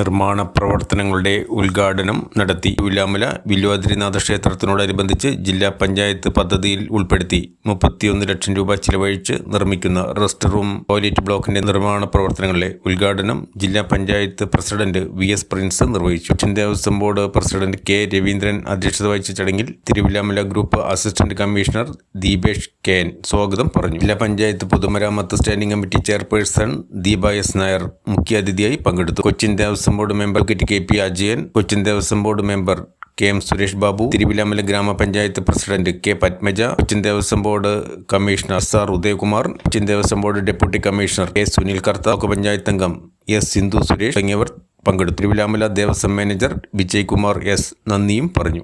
നിർമ്മാണ പ്രവർത്തനങ്ങളുടെ ഉദ്ഘാടനം നടത്തി വിലാമല വില്ലുവാതിരിനാഥ ക്ഷേത്രത്തിനോടനുബന്ധിച്ച് ജില്ലാ പഞ്ചായത്ത് പദ്ധതിയിൽ ഉൾപ്പെടുത്തി മുപ്പത്തിയൊന്ന് ലക്ഷം രൂപ ചിലവഴിച്ച് നിർമ്മിക്കുന്ന റെസ്റ്റ് റൂം ടോയ്ലറ്റ് ബ്ലോക്കിന്റെ നിർമ്മാണ പ്രവർത്തനങ്ങളുടെ ഉദ്ഘാടനം ജില്ലാ panchayat president V S Prince നിർവഹിച്ചു. Cochin Devaswom board president K Raveendran അധ്യക്ഷത വഹിച്ച ചടങ്ങിൽ Thiruvilwamala group assistant commissioner Deepesh K N സ്വാഗതം പറഞ്ഞു. ജില്ലാ പഞ്ചായത്ത് പൊതുമരാമത്ത് standing committee chairperson Deepa S Nair മുഖ്യാതിഥിയായി പങ്കെടുത്തു. Cochin Devaswom board member K P Ajayan Cochin Devaswom board member K M Suresh Babu Thiruvilwamala grama panchayat president K Padmaja Cochin Devaswom board commissioner sir Udayakumar Cochin Devaswom board deputy commissioner K Sunil Kartha block panchayat അംഗം S Sindhu Suresh തുടങ്ങിയവർ പങ്കെടുത്തു. Thiruvilwamala Devaswom manager Vijay Kumar S നന്ദിയും പറഞ്ഞു.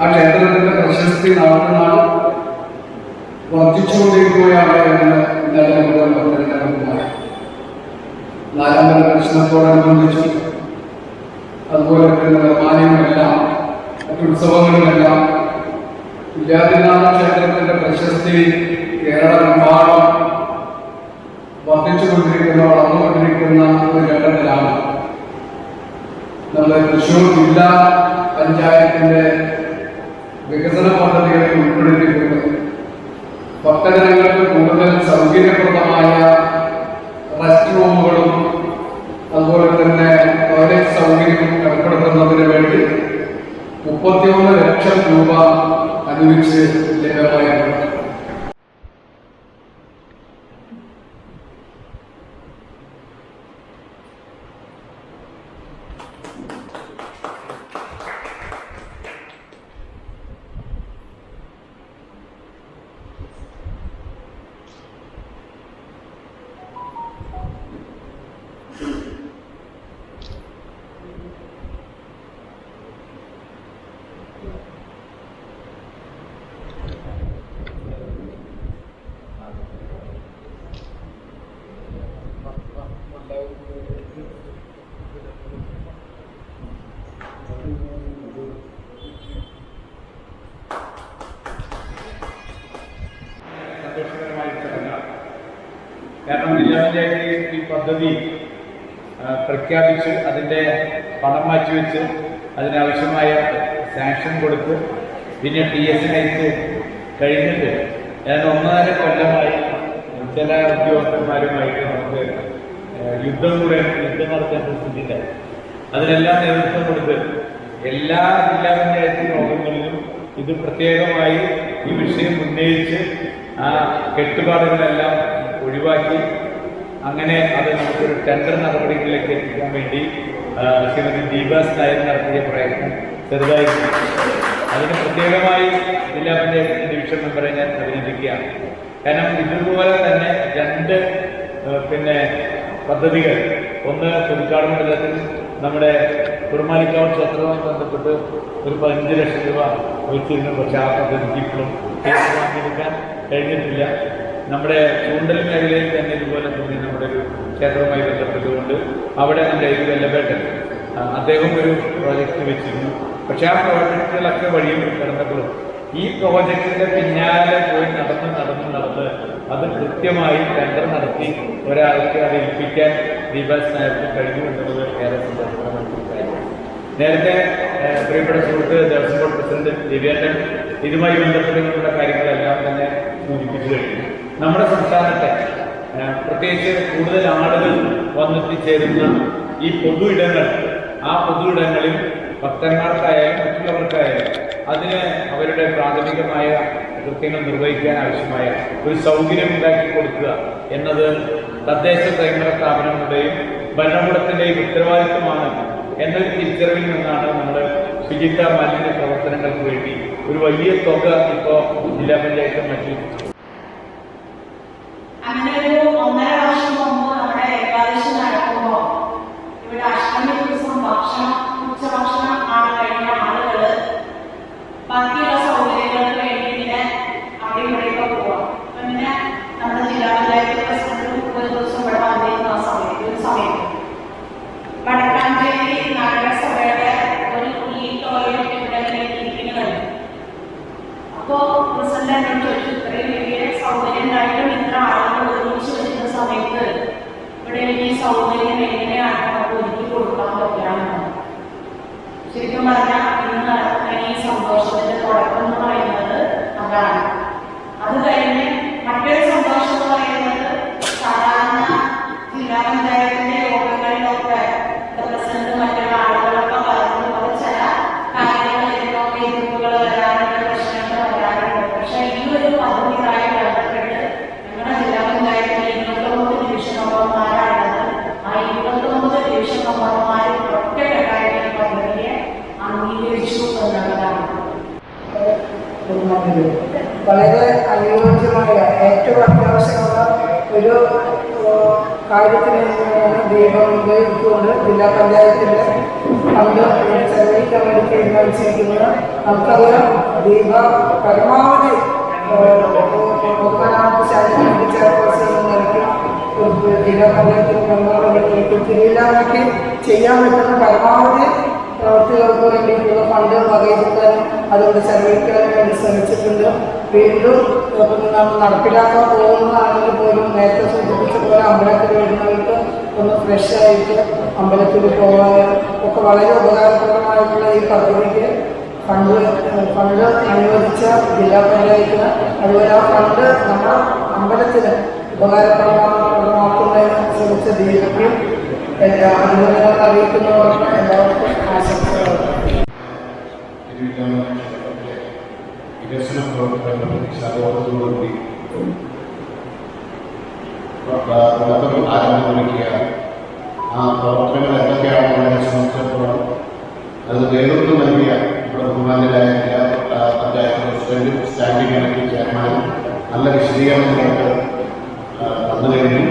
ആ ക്ഷേത്രത്തിന്റെ പ്രശസ്തി നാൾക്കുനാൾ വർദ്ധിച്ചുകൊണ്ടിരിക്കുകയാണ് എന്ന് ഇന്നലെ മുതൽ പത്രത്തിനകത്തുമായി നാലാമത് അതുപോലെ തന്നെ നിർമ്മാണങ്ങളുമെല്ലാം മറ്റുത്സവങ്ങളുമെല്ലാം വിദ്യാർത്ഥിനാഥ ക്ഷേത്രത്തിന്റെ പ്രശസ്തി കേരളമെമ്പാടും വർദ്ധിച്ചുകൊണ്ടിരിക്കുന്ന വളർന്നുകൊണ്ടിരിക്കുന്ന ഒരു ഘട്ടത്തിലാണ് നമ്മുടെ തൃശ്ശൂർ ജില്ലാ പഞ്ചായത്തിന്റെ വികസന പദ്ധതികളിൽ ഉൾപ്പെടുത്തിയിട്ടുണ്ട് ഭക്തജനങ്ങൾക്ക് കൂടുതൽ സൗകര്യപ്രദമായ റെസ്റ്റ് റൂമുകളും അതുപോലെ തന്നെ ടോയ്ലറ്റ് സൗകര്യവും ഏർപ്പെടുത്തുന്നതിന് വേണ്ടി മുപ്പത്തിയൊന്ന് ലക്ഷം രൂപ അനുവദിച്ച് ലഭ്യമായിട്ടുണ്ട് സന്തോഷകരമായ ചടങ്ങാണ് കാരണം ജില്ലാ പഞ്ചായത്ത് ഈ പദ്ധതി പ്രഖ്യാപിച്ചു അതിന്റെ പണം മാറ്റിവെച്ച് അതിനാവശ്യമായ സാങ്ഷൻ കൊടുത്ത് പിന്നെ ടി എസിനയച്ച് കഴിഞ്ഞിട്ട് ഏതാണ്ട് ഒന്നര കൊല്ലമായി ചില ഉദ്യോഗസ്ഥന്മാരുമായിട്ട് നമുക്ക് യുദ്ധം കൂടെ യുദ്ധം നടത്തേണ്ട സ്ഥിതിയിലായി അതിനെല്ലാം നേതൃത്വം കൊടുത്ത് എല്ലാ ജില്ലാ പഞ്ചായത്ത് യോഗങ്ങളിലും ഇത് പ്രത്യേകമായി ഈ വിഷയം ഉന്നയിച്ച് ആ കെട്ടുപാടുകളെല്ലാം ഒഴിവാക്കി അങ്ങനെ അത് നമുക്കൊരു ടെൻഡർ നടപടികളിലേക്ക് എത്തിക്കാൻ വേണ്ടി ശ്രീമതി ദീപാസ് നായർ നടത്തിയ പ്രയത്നം ചെറുതായി അതിന് പ്രത്യേകമായി ജില്ലാ പഞ്ചായത്ത് ഡിവിഷൻ മെമ്പറെ ഞാൻ അഭിനന്ദിക്കുകയാണ്. കാരണം ഇതുപോലെ തന്നെ രണ്ട് പിന്നെ പദ്ധതികൾ. ഒന്ന് പുതുക്കാട് മണ്ഡലത്തിൽ നമ്മുടെ കുറുമാലിക്കാവ് ക്ഷേത്രവുമായി ബന്ധപ്പെട്ട് ഒരു പതിനഞ്ച് ലക്ഷം രൂപ വെച്ചിരുന്നു പക്ഷേ ആ പദ്ധതിക്ക് ഇപ്പോഴും വാങ്ങിയെടുക്കാൻ കഴിഞ്ഞിട്ടില്ല. നമ്മുടെ ചൂണ്ടൽ മേഖലയിൽ തന്നെ ഇതുപോലെ തന്നെ നമ്മുടെ ഒരു ക്ഷേത്രവുമായി ബന്ധപ്പെട്ടുകൊണ്ട് അവിടെ നമ്മുടെ ഏത് വെല്ലപേട്ടൻ അദ്ദേഹം ഒരു പ്രോജക്റ്റ് വെച്ചിരുന്നു. പക്ഷേ ആ പ്രോജക്റ്റുകളൊക്കെ വഴിയും കിടന്നപ്പോഴും ഈ പ്രോജക്റ്റിന്റെ പിന്നാലെ പോയി നടന്ന് നടന്ന് നടന്ന് അത് കൃത്യമായി ടെൻഡർ നടത്തി ഒരാൾക്ക് അത് ഏൽപ്പിക്കാൻ ദീപാസ് നായർക്ക് കഴിഞ്ഞു എന്നുള്ളത് ഏറെ നേരത്തെ പ്രിയപ്പെട്ട സുഹൃത്ത് ദേവസ്വം ബോർഡ് പ്രസിഡന്റ് ദിവ്യേട്ടൻ ഇതുമായി ബന്ധപ്പെട്ടിട്ടുള്ള കാര്യങ്ങളെല്ലാം തന്നെ സൂചിപ്പിച്ചു കഴിഞ്ഞു. നമ്മുടെ സംസ്ഥാനത്തെ പ്രത്യേകിച്ച് കൂടുതൽ ആളുകൾ വന്നെത്തിച്ചേരുന്ന ഈ പൊതു ഇടങ്ങൾ ആ പൊതു ഇടങ്ങളിൽ ഭക്തന്മാർക്കായാലും മറ്റുള്ളവർക്കായാലും അതിന് അവരുടെ പ്രാഥമികമായ കൃത്യങ്ങൾ നിർവഹിക്കാൻ ആവശ്യമായ ഒരു സൗകര്യം ഉണ്ടാക്കി കൊടുക്കുക എന്നത് തദ്ദേശ സ്വയംഭരണ സ്ഥാപനങ്ങളുടെയും ഭരണകൂടത്തിന്റെയും ഉത്തരവാദിത്വമാണ് എന്നൊരു തിരിച്ചറിവിൽ നിന്നാണ് നമ്മൾ ശുചിത്വ മാലിന്യ പ്രവർത്തനങ്ങൾക്ക് വേണ്ടി ഒരു വലിയ തുക ഇപ്പോൾ ജില്ലാ പഞ്ചായത്ത് മറ്റു Teve camarada വളരെ അനുയോജ്യമായ ഏറ്റവും അത്യാവശ്യമുള്ള ഒരു കാര്യത്തിന് വേണ്ടിയാണ് ദീപം ഉപയോഗിച്ചുകൊണ്ട് ജില്ലാ പഞ്ചായത്തിന്റെ പങ്ക് ചെലവഴിക്കാൻ വേണ്ടി തീരുമാനിച്ചിരിക്കുന്നത്. നമുക്കറിയാം ദീപ പരമാവധി പൊതുമരാമത്ത് ഒരു ജില്ലാ മെമ്പറുകൾക്ക് തിരിയില്ലാതാക്കി ചെയ്യാൻ പറ്റുന്ന പരമാവധി പ്രവർത്തികൾക്ക് വേണ്ടിയിട്ടുള്ള ഫണ്ട് വകയിരുത്താനും അതുകൊണ്ട് ചെലവഴിക്കാനും വേണ്ടി ശ്രമിച്ചിട്ടുണ്ട്. വീണ്ടും നടപ്പിലാക്കാൻ പോകുന്നതാണെങ്കിൽ പോലും നേരത്തെ സൂചിപ്പിച്ച പോലെ അമ്പലത്തിൽ വരുന്നവർക്ക് ഒന്ന് ഫ്രഷ് ആയിട്ട് അമ്പലത്തിൽ പോകാനും ഒക്കെ വളരെ ഉപകാരപ്രദമായിട്ടുള്ള ഈ പദ്ധതിക്ക് ഫണ്ട് ഫണ്ട് അനുവദിച്ച ജില്ലാ പഞ്ചായത്തിന് അതുപോലെ ആ ഫണ്ട് നമ്മുടെ അമ്പലത്തിന് ഉപകാരപ്രദമാക്കുന്നതിന് ദീപയ്ക്കും എല്ലാ അഭിനന്ദനങ്ങൾ അറിയിക്കുന്നവർക്ക് എല്ലാവർക്കും ആശംസകൾ. വികസന പ്രവർത്തനങ്ങൾ ശതോടൊത്തുകൂടി പ്രവർത്തനം ആരംഭിക്കുകയാണ്. ആ പ്രവർത്തനങ്ങൾ എന്തൊക്കെയാണെന്നതിനെ സംബന്ധിച്ചിടത്തോളം അത് നേതൃത്വം നൽകിയ ഇവിടെ ബഹുമാനായ ജില്ലാ പഞ്ചായത്ത് പ്രസിഡന്റും സ്റ്റാൻഡിംഗ് കമ്മിറ്റി ചെയർമാനും നല്ല വിശദീകരണം നമുക്ക് വന്നു കഴിഞ്ഞു.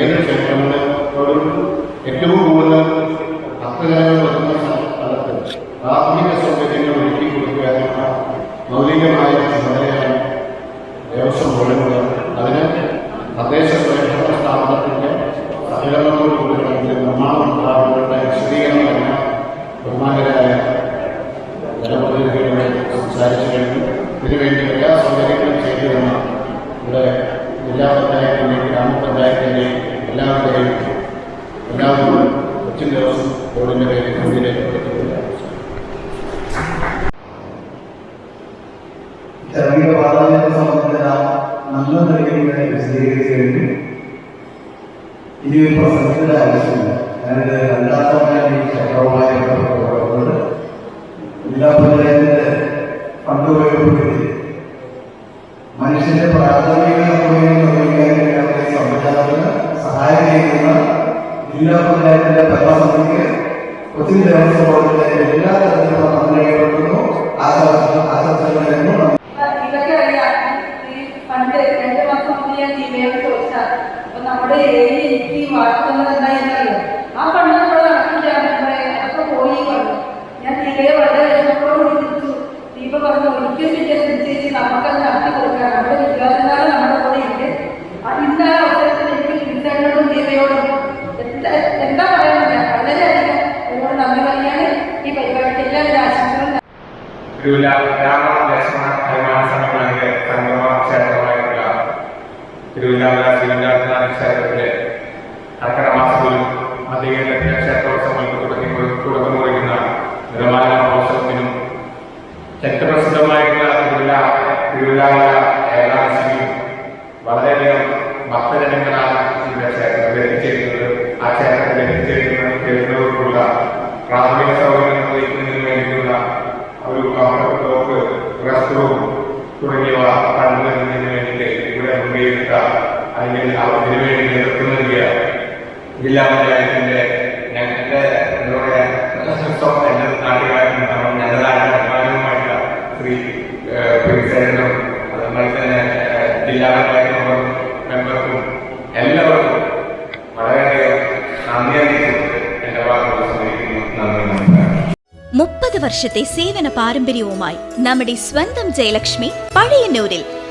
ഏത് ക്ഷേത്രങ്ങളോടും ഏറ്റവും കൂടുതൽ ഭക്തജനങ്ങൾ വരുന്ന സ്ഥലത്ത് പ്രാഥമിക സൗകര്യങ്ങൾ ഒരുക്കി കൊടുക്കുക എന്ന മൗലികമായ ചുമതലയാണ് ദേവസ്വം ബോർഡിനുള്ളത് അതിന് തദ്ദേശ സ്വയംഭരണ സ്ഥാപനത്തിന്റെ സഹകരണത്തോടുകൂടി നിർമ്മാണ മന്ത്രാലയങ്ങളുടെ നിർമ്മാണം ഉണ്ടാകുന്നതിന്റെ വിശദീകരണം തന്നെ ബഹുമാനരായ ജനപ്രതിനിധികളോട് സംസാരിച്ചു കഴിഞ്ഞു. ഇതിനുവേണ്ടി എല്ലാ സൗകര്യങ്ങളും ചെയ്തു തന്ന ഇവിടെ ജില്ലാ പഞ്ചായത്തിന്റെയും ഗ്രാമപഞ്ചായത്തിന്റെയും എല്ലാവരുടെയും എല്ലാവരും കൊച്ചിൻ ദേവസ്വം ബോർഡിന്റെ പേരിൽ നല്ല നിലയിൽ വിശദീകരിച്ചു കഴിഞ്ഞു ഇനി ഒരു പ്രസംഗത്തിന്റെ ആവശ്യമില്ല ഞാനിത് രണ്ടാമത്തെ ചക്രവുമായി ബന്ധപ്പെട്ടുള്ളത് ജില്ലാ പഞ്ചായത്തിന്റെ ഫണ്ട് ഉപയോഗപ്പെടുത്തി മനുഷ്യന്റെ പ്രാഥമിക സൗകര്യങ്ങൾ നിർവഹിക്കാനുള്ള സംവിധാനത്തിന് സഹായം ചെയ്യുന്ന ജില്ലാ പഞ്ചായത്തിന്റെ ഭരണസമിതിക്ക് കൊച്ചിൻ ദേവസ്വം ബോർഡിന്റെ രണ്ട് മാസം മുമ്പ് ഞാൻ ദീപയോട് ചോദിച്ചാൽ അപ്പൊ നമ്മുടെ ഏരിയ എനിക്ക് വാർത്തകൾ എന്തായിരുന്നല്ലോ ആ പണ്ട് നമ്മൾ നടക്കില്ല അപ്പൊ പോയി പറഞ്ഞു. ഞാൻ ദീപയെ വളരെ വിഷമത്തോട് വിളിച്ചു. ദീപ പറഞ്ഞു ഒരിക്കലും വിദ്യാഭ്യാസം ചേച്ചി നമുക്കത് നടത്തി കൊടുക്കാം നമ്മുടെ വിദ്യാർത്ഥിനാണ് നമ്മുടെ കൂടെ ഉണ്ട് അത് ഇന്ന അവസരത്തിൽ എനിക്ക് വിദ്യാർത്ഥികളോടും ദീപയോടും എന്താ പറയാനില്ല വളരെയധികം. ഒരുപാട് നന്ദി പറയുകയാണ് ഈ പരിപാടിക്ക് എല്ലാവരും ആശംസകളും തിരുവല്ലാമല ശ്രീനാഥനാഥ ക്ഷേത്രത്തിലെ കർക്കട മാസത്തിലും മധ്യകേന്ദ്രത്തിലെ ക്ഷേത്രോത്സവങ്ങൾക്ക് തുടങ്ങി തുടക്കം കുറിക്കുന്ന നിറമാല മഹോത്സവത്തിനും ചരിത്രപ്രസിദ്ധമായിട്ടുള്ള തിരുവല്ലാമല ഏകാദശിയും വളരെയധികം ഭക്തജനങ്ങളാണ് ഇവിടെ ക്ഷേത്രത്തിൽ എത്തിച്ചേരുന്നത് ആ ക്ഷേത്രത്തിൽ എത്തിച്ചേരുന്നവർക്കുള്ള പ്രാഥമിക സൗകര്യങ്ങൾ വഹിക്കുന്നതിന് വേണ്ടിയുള്ള ഒരു കമ്ഫർട്ട് ബ്ലോക്ക് റെസ്റ്റ് റൂം തുടങ്ങിയവ മുൻകൈയെടുത്ത അല്ലെങ്കിൽ അതിനു വേണ്ടി നേതൃത്വം ജില്ലാ പഞ്ചായത്തിന്റെ ഞങ്ങളുടെ എന്താ പറയാ എന്റെ നാട്ടുകാരനും കാരണം ഞങ്ങളുടെ ശ്രീ ഏഹ്, പ്രിൻസേട്ടനും അതുപോലെ തന്നെ ജില്ലാ പഞ്ചായത്ത് മെമ്പർ മെമ്പർക്കും എല്ലാവർക്കും മുപ്പത് വർഷത്തെ സേവന പാരമ്പര്യവുമായി നമ്മുടെ സ്വന്തം ജയലക്ഷ്മി പഴയന്നൂരിൽ